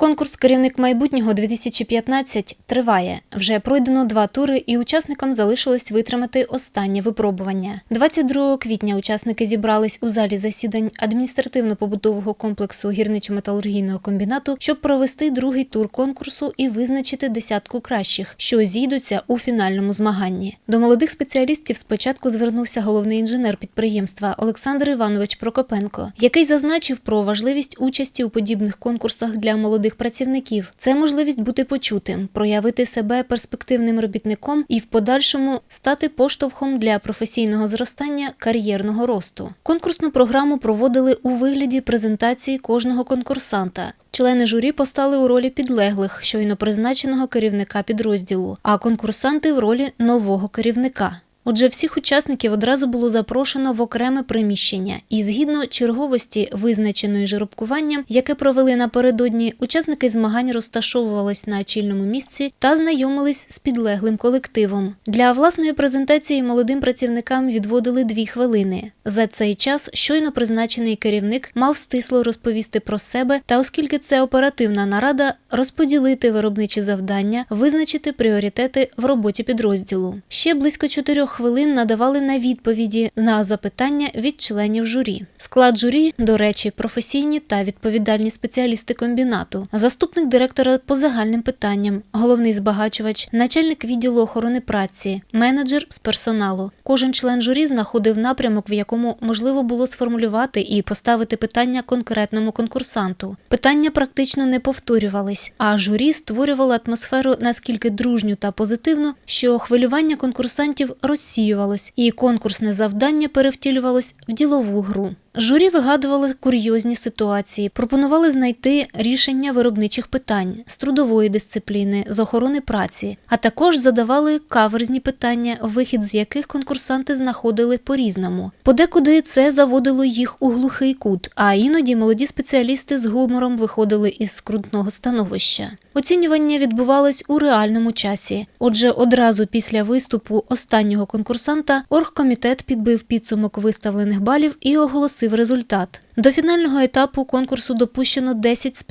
Конкурс Керівник майбутнього 2015 триває. Вже пройдено два тури, і учасникам залишилось витримати останнє випробування. 22 квітня учасники зібрались у залі засідань адміністративно-побутового комплексу гірничо-металургійного комбінату, щоб провести другий тур конкурсу і визначити десятку кращих, що зійдуться у фінальному змаганні. До молодих спеціалістів спочатку звернувся головний інженер підприємства Олександр Іванович Прокопенко, який зазначив про важливість участі у подібних конкурсах для молодих працівників. Це можливість бути почутим, проявити себе перспективним робітником і в подальшому стати поштовхом для професійного зростання кар'єрного росту. Конкурсну програму проводили у вигляді презентації кожного конкурсанта. Члени журі постали у ролі підлеглих щойно призначеного керівника підрозділу, а конкурсанти в ролі нового керівника. Отже, всіх учасників одразу було запрошено в окреме приміщення, і згідно черговості, визначеної жеребкуванням, яке провели напередодні, учасники змагань розташовувались на чільному місці та знайомились з підлеглим колективом. Для власної презентації молодим працівникам відводили дві хвилини. За цей час щойно призначений керівник мав стисло розповісти про себе, та оскільки це оперативна нарада, розподілити виробничі завдання, визначити пріоритети в роботі підрозділу. Ще близько чотирьох хвилин надавали на відповіді на запитання від членів журі. Склад журі, до речі, професійні та відповідальні спеціалісти комбінату, заступник директора по загальним питанням, головний збагачувач, начальник відділу охорони праці, менеджер з персоналу. Кожен член журі знаходив напрямок, в якому можливо було сформулювати і поставити питання конкретному конкурсанту. Питання практично не повторювались, а журі створювало атмосферу наскільки дружню та позитивну, що хвилювання конкурсантів розсіювалось, і конкурсне завдання перевтілювалось в ділову гру. Журі вигадували курйозні ситуації, пропонували знайти рішення виробничих питань з трудової дисципліни, з охорони праці, а також задавали каверзні питання, вихід з яких конкурсанти знаходили по-різному. Подекуди це заводило їх у глухий кут, а іноді молоді спеціалісти з гумором виходили із скрутного становища. Оцінювання відбувалось у реальному часі. Отже, одразу після виступу останнього конкурсанта оргкомітет підбив підсумок виставлених балів і оголосив результат. До фінального етапу конкурсу допущено 10 з